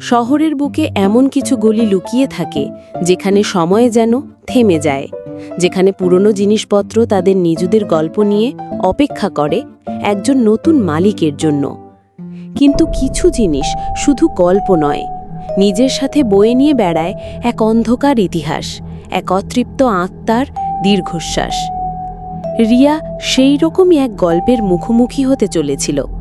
শহরের বুকে এমন কিছু গলি লুকিয়ে থাকে, যেখানে সময় যেন থেমে যায়, যেখানে পুরনো জিনিসপত্র তাদের নিজেদের গল্প নিয়ে অপেক্ষা করে একজন নতুন মালিকের জন্য। কিন্তু কিছু জিনিস শুধু গল্প নয়, নিজের সাথে বয়ে নিয়ে বেড়ায় এক অন্ধকার ইতিহাস, এক অতৃপ্ত আত্মার দীর্ঘশ্বাস। রিয়া সেই রকমই এক গল্পের মুখোমুখি হতে চলেছিল।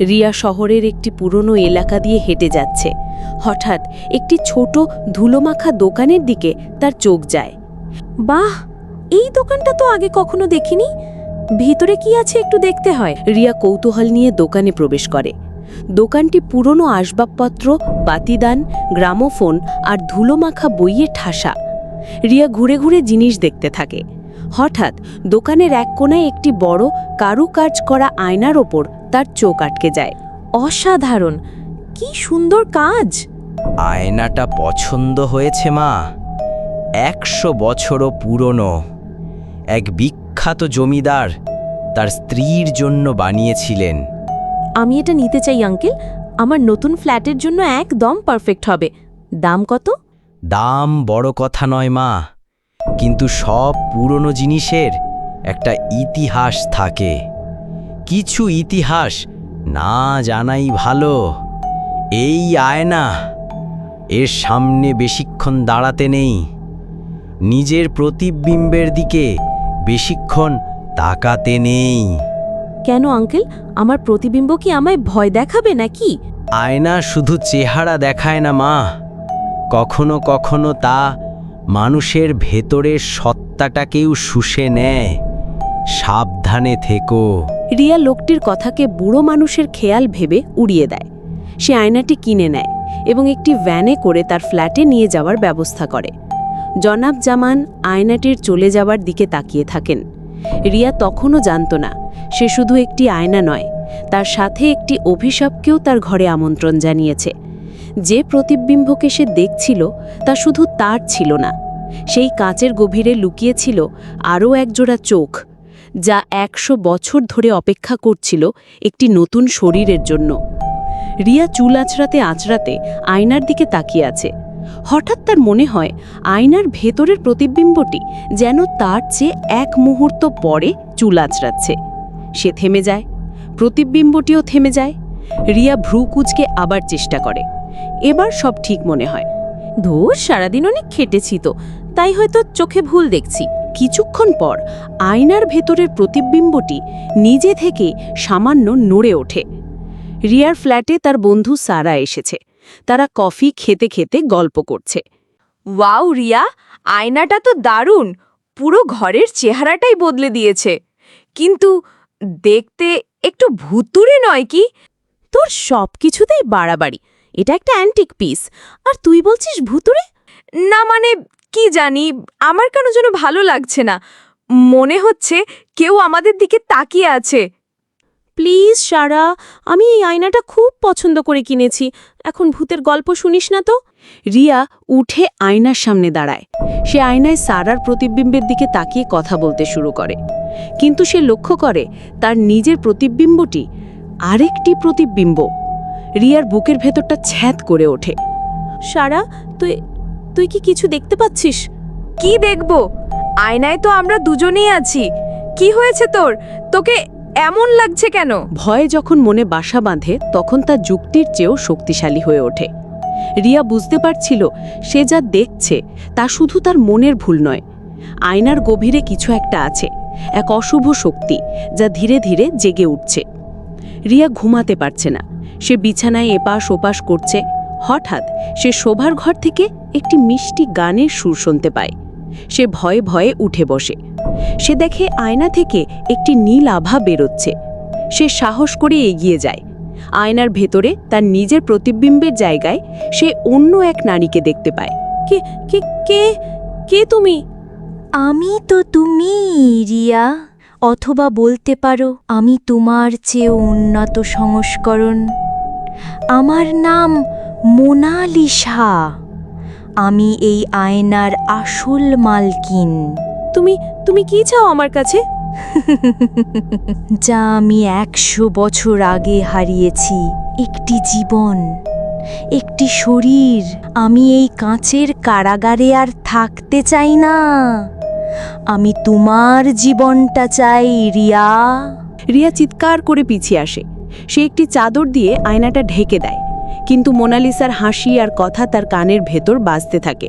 রিয়া শহরের একটি পুরনো এলাকা দিয়ে হেঁটে যাচ্ছে। হঠাৎ একটি ছোট ধুলোমাখা দোকানের দিকে তার চোখ যায়। বাহ! এই দোকানটা তো আগে কখনো দেখিনি। ভিতরে কি আছে একটু দেখতে হয়। রিয়া কৌতূহল নিয়ে দোকানে প্রবেশ করে। দোকানটি পুরনো আসবাবপত্র, বাতিদান, গ্রামোফোন আর ধুলোমাখা বইয়ে ঠাসা। রিয়া ঘুরে ঘুরে জিনিস দেখতে থাকে। হঠাৎ দোকানের এক কোণায় একটি বড় কারুকাজ করা আয়নার ওপর তার চোখ আটকে যায়। অসাধারণ! কি সুন্দর কাজ! আয়নাটা পছন্দ হয়েছে মা। একশো বছরও পুরনো। এক বিখ্যাত জমিদার তার স্ত্রীর জন্য বানিয়েছিলেন। আমি এটা নিতে চাই আঙ্কেল। আমার নতুন ফ্ল্যাটের জন্য একদম পারফেক্ট হবে। দাম কত? দাম বড় কথা নয় মা। কিন্তু সব পুরনো জিনিসের একটা ইতিহাস থাকে। কিছু ইতিহাস না জানাই ভালো। এই আয়না এর সামনে বেশিক্ষণ দাঁড়াতে নেই। নিজের প্রতিবিম্বের দিকে বেশিক্ষণ তাকাতে নেই। কেন আঙ্কেল? আমার প্রতিবিম্ব কি আমায় ভয় দেখাবে নাকি? আয়না শুধু চেহারা দেখায় না মা। কখনো কখনো তা মানুষের ভেতরের সত্তাটাকেও শুষে নেয়। সাবধানে থেকো। রিয়া লোকটির কথাকে বুড়ো মানুষের খেয়াল ভেবে উড়িয়ে দেয়। সে আয়নাটি কিনে নেয় এবং একটি ভ্যানে করে তার ফ্ল্যাটে নিয়ে যাওয়ার ব্যবস্থা করে। জনাব জামান আয়নাটির চলে যাওয়ার দিকে তাকিয়ে থাকেন। রিয়া তখনও জানত না, সে শুধু একটি আয়না নয়, তার সাথে একটি অভিশাপকেও তার ঘরে আমন্ত্রণ জানিয়েছে। যে প্রতিবিম্বকে সে দেখছিল, তা শুধু তার ছিল না, সেই কাঁচের গভীরে লুকিয়েছিল আরও একজোড়া চোখ যা একশো বছর ধরে অপেক্ষা করছিল একটি নতুন শরীরের জন্য। রিয়া চুল আঁচড়াতে আঁচড়াতে আয়নার দিকে তাকিয়ে আছে। হঠাৎ তার মনে হয়, আয়নার ভেতরের প্রতিবিম্বটি যেন তার চেয়ে এক মুহূর্ত পরে চুল আঁচড়াচ্ছে। সে থেমে যায়, প্রতিবিম্বটিও থেমে যায়। রিয়া ভ্রু কুচকে আবার চেষ্টা করে। এবার সব ঠিক মনে হয়। ধুর, সারাদিন অনেক খেটেছি তো। তাই হয়তো চোখে ভুল দেখছি। কিছুক্ষণ পর আয়নার ভেতরের প্রতিবিম্বটি নিজে থেকে সামান্য নড়ে ওঠে। রিয়ার ফ্ল্যাটে তার বন্ধু সারা এসেছে। তারা কফি খেতে খেতে গল্প করছে। ওয়াও, রিয়া! আয়নাটা তো দারুণ! পুরো ঘরের চেহারাটাই বদলে দিয়েছে। কিন্তু দেখতে একটু ভুতুরে নয় কি? তোর সব কিছুতেই বাড়াবাড়ি। এটা একটা অ্যান্টিক পিস। আর তুই বলছিস ভুতুরে না মানে কি জানি, আমার কেন যেন ভালো লাগছে না। মনে হচ্ছে কেউ আমাদের দিকে তাকিয়ে আছে। প্লিজ, সারা, আমি এই আয়নাটা খুব পছন্দ করে কিনেছি। এখন ভূতের গল্প শুনিস না তো? রিয়া উঠে আয়নার সামনে দাঁড়ায়। সে আয়নায় সারার প্রতিবিম্বের দিকে তাকিয়ে কথা বলতে শুরু করে। কিন্তু সে লক্ষ্য করে, তার নিজের প্রতিবিম্বটি আরেকটি প্রতিবিম্ব। রিয়ার বুকের ভেতরটা ছ্যাঁত করে ওঠে। সারা, তুই তুই কি কিছু দেখতে পাচ্ছিস? কি দেখব? আয়নায় তো আমরা দুজনেই আছি। কি হয়েছে তোর? তোকে এমন লাগছে কেন? ভয় যখন মনে বাসা বাঁধে, তখন তা যুক্তির চেয়েও শক্তিশালী হয়ে ওঠে। রিয়া বুঝতে পারছিল, সে যা দেখছে, তা শুধু তার মনের ভুল নয়। আয়নার গভীরে কিছু একটা আছে, এক অশুভ শক্তি, যা ধীরে ধীরে জেগে উঠছে। রিয়া ঘুমাতে পারছে না। সে বিছানায় এপাশ ওপাশ করছে হঠাৎ সে শোভার ঘর থেকে একটি মিষ্টি গানের সুর শুনতে পায়। সে ভয়ে ভয়ে উঠে বসে। সে দেখে আয়না থেকে একটি নীল আভা বেরোচ্ছে। সে সাহস করে এগিয়ে যায়। আয়নার ভেতরে তার নিজের প্রতিবিম্বের জায়গায় সে অন্য এক নারীকে দেখতে পায়। কে কে কে কে তুমি? আমি তো তুমি, রিয়া। অথবা বলতে পারো, আমি তোমার চেয়েও উন্নত সংস্করণ। আমার নাম মোনালিসা আমি এই আয়নার আসল মালকিন। তুমি তুমি কি চাও আমার কাছে? যা আমি একশো বছর আগে হারিয়েছি একটি জীবন একটি শরীর। আমি এই কাঁচের কারাগারে আর থাকতে চাই না। আমি তোমার জীবনটা চাই রিয়া। রিয়া চিৎকার করে পিছিয়ে আসে। সে একটি চাদর দিয়ে আয়নাটা ঢেকে দেয়। কিন্তু মোনালিসার হাসি আর কথা তার কানের ভেতর বাজতে থাকে।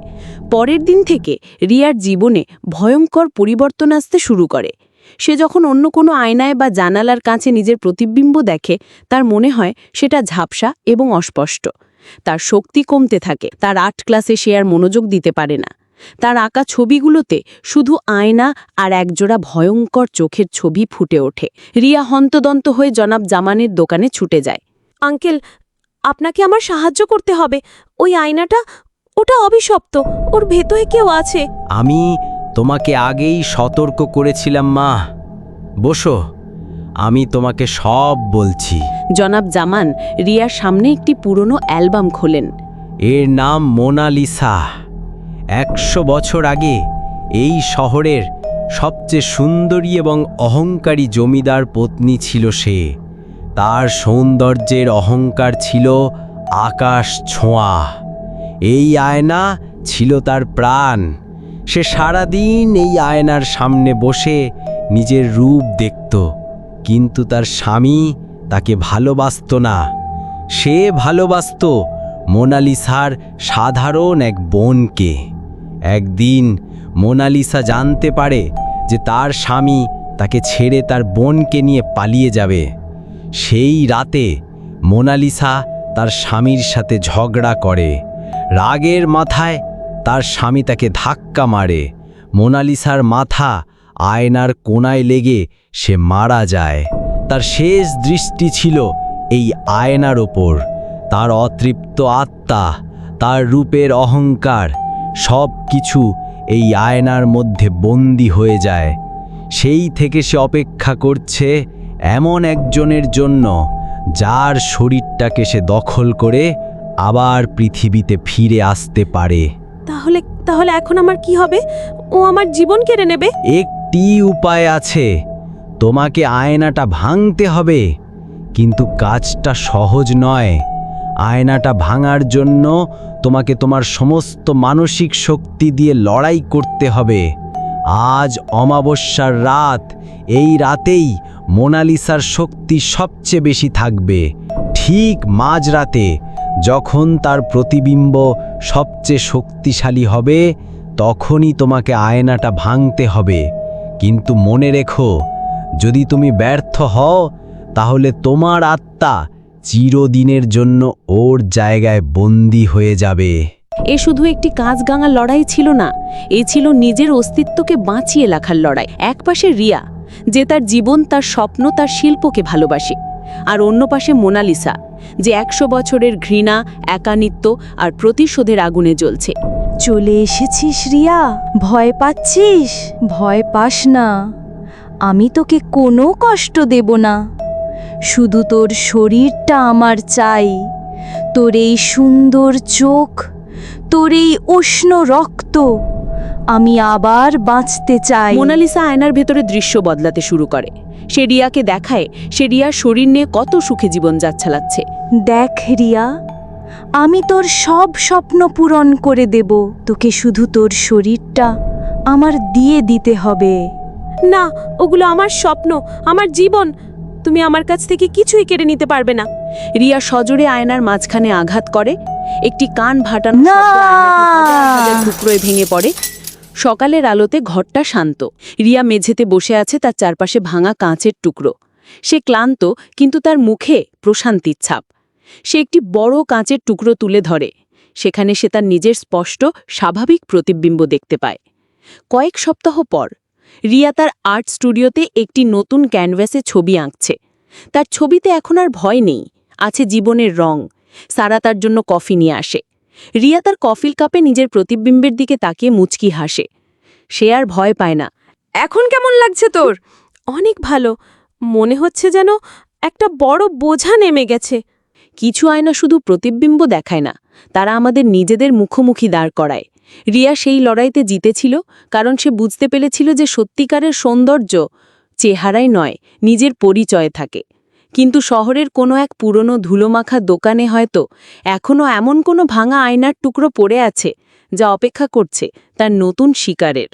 পরের দিন থেকে রিয়ার জীবনে ভয়ঙ্কর পরিবর্তন আসতে শুরু করে। সে যখন অন্য কোনো আয়নায় বা জানালার কাছে নিজের প্রতিবিম্ব দেখে, তার মনে হয় সেটা ঝাপসা এবং অস্পষ্ট। তার শক্তি কমতে থাকে, তার আর্ট ক্লাসে সে আর মনোযোগ দিতে পারে না। তার আঁকা ছবিগুলোতে শুধু আয়না আর একজোড়া ভয়ঙ্কর চোখের ছবি ফুটে ওঠে। রিয়া হন্তদন্ত হয়ে জনাব জামানের দোকানে ছুটে যায়। আঙ্কেল আপনাকে আমার সাহায্য করতে হবে। ওই আয়নাটা ওটা অভিশপ্ত। ওর ভেতরে কেউ আছে? আমি তোমাকে আগেই সতর্ক করেছিলাম মা। বসো আমি তোমাকে সব বলছি। জনাব জামান রিয়ার সামনে একটি পুরনো অ্যালবাম খোলেন। এর নাম মোনালিসা। একশো বছর আগে এই শহরের সবচেয়ে সুন্দরী এবং অহংকারী জমিদার পত্নী ছিল সে। তার সৌন্দর্যের অহংকার ছিল আকাশ ছোঁয়া। এই আয়না ছিল তার প্রাণ। সে সারাদিন এই আয়নার সামনে বসে নিজের রূপ দেখত, কিন্তু তার স্বামী তাকে ভালোবাসত না। সে ভালোবাসত মোনালিসার সাধারণ এক বোনকে। একদিন মোনালিসা জানতে পারে যে তার স্বামী তাকে ছেড়ে তার বোনকে নিয়ে পালিয়ে যাবে। সেই রাতে মোনালিসা তার স্বামীর সাথে ঝগড়া করে। রাগের মাথায় তার স্বামী তাকে ধাক্কা মারে। মোনালিসার মাথা আয়নার কোনায় লেগে সে মারা যায়। তার শেষ দৃষ্টি ছিল এই আয়নার ওপর। তার অতৃপ্ত আত্মা, তার রূপের অহংকার, সব কিছু এই আয়নার মধ্যে বন্দী হয়ে যায়। সেই থেকে সে অপেক্ষা করছে এমন একজনের জন্য যার শরীরটাকে সে দখল করে আবার পৃথিবীতে ফিরে আসতে পারে। তাহলে তাহলে এখন আমার কি হবে? ও আমার জীবন কেড়ে নেবে? একটি উপায় আছে। তোমাকে আয়নাটা ভাঙতে হবে। কিন্তু কাজটা সহজ নয়। আয়নাটা ভাঙার জন্য তোমাকে তোমার সমস্ত মানসিক শক্তি দিয়ে লড়াই করতে হবে। আজ অমাবস্যার রাত এই রাতেই মোনালিসার শক্তি সবচেয়ে বেশি থাকবে ঠিক মাঝরাতে, যখন তার প্রতিবিম্ব সবচেয়ে শক্তিশালী হবে, তখনই তোমাকে আয়নাটা ভাঙতে হবে। কিন্তু মনে রেখো, যদি তুমি ব্যর্থ হও, তাহলে তোমার আত্মা চিরদিনের জন্য ওর জায়গায় বন্দী হয়ে যাবে। এ শুধু একটি কাঁচগাঙা লড়াই ছিল না, এ ছিল নিজের অস্তিত্বকে বাঁচিয়ে রাখার লড়াই। একপাশে রিয়া যে তার জীবন, তার স্বপ্ন, তার শিল্পকে ভালোবাসে। আর অন্য পাশে মোনালিসা, যে একশো বছরের ঘৃণা, একানিত্ব আর প্রতিশোধের আগুনে জ্বলছে। চলে এসেছিস, রিয়া। ভয় পাচ্ছিস? ভয় পাস না। আমি তোকে কোনো কষ্ট দেব না। শুধু তোর শরীরটা আমার চাই। তোর এই সুন্দর চোখ, তোর এই উষ্ণ রক্ত। আমি আবার বাঁচতে চাই। মোনালিসা আয়নার ভেতরে দৃশ্য বদলাতে শুরু করে। সে রিয়াকে দেখায় সে রিয়ার শরীর নিয়ে কত সুখে জীবন যাচ্ছালাচ্ছে দেখ রিয়া আমি তোর সব স্বপ্ন পূরণ করে দেব। তোকে শুধু তোর শরীরটা আমার দিয়ে দিতে হবে। না ওগুলো আমার স্বপ্ন আমার জীবন। তুমি আমার কাছ থেকে কিছুই কেড়ে নিতে পারবে না। রিয়া সজোরে আয়নার মাঝখানে আঘাত করে। একটি কান ভাটানো টুকরোয় ভেঙে পড়ে। সকালের আলোতে ঘরটা শান্ত। রিয়া মেঝেতে বসে আছে তার চারপাশে ভাঙা কাঁচের টুকরো। সে ক্লান্ত, কিন্তু তার মুখে প্রশান্তির ছাপ। সে একটি বড় কাঁচের টুকরো তুলে ধরে। সেখানে সে তার নিজের স্পষ্ট, স্বাভাবিক প্রতিবিম্ব দেখতে পায়। কয়েক সপ্তাহ পর, রিয়া তার আর্ট স্টুডিওতে একটি নতুন ক্যানভাসে ছবি আঁকছে। তার ছবিতে এখন আর ভয় নেই, আছে জীবনের রং। সারা তার জন্য কফি নিয়ে আসে। রিয়া তার কফিল কাপে নিজের প্রতিবিম্বের দিকে তাকিয়ে মুচকি হাসে। সে আর ভয় পায় না। এখন কেমন লাগছে তোর? অনেক ভালো। মনে হচ্ছে যেন একটা বড় বোঝা নেমে গেছে। কিছু আয়না শুধু প্রতিবিম্ব দেখায় না, তারা আমাদের নিজেদের মুখোমুখি দাঁড় করায়। রিয়া সেই লড়াইতে জিতেছিল, কারণ সে বুঝতে পেরেছিল যে সত্যিকারের সৌন্দর্য চেহারায় নয়, নিজের পরিচয়ে থাকে। কিন্তু শহরের কোনো এক পুরনো ধুলোমাখা দোকানে হয়তো এখনও এমন কোনো ভাঙা আয়নার টুকরো পড়ে আছে যা অপেক্ষা করছে তার নতুন শিকারের।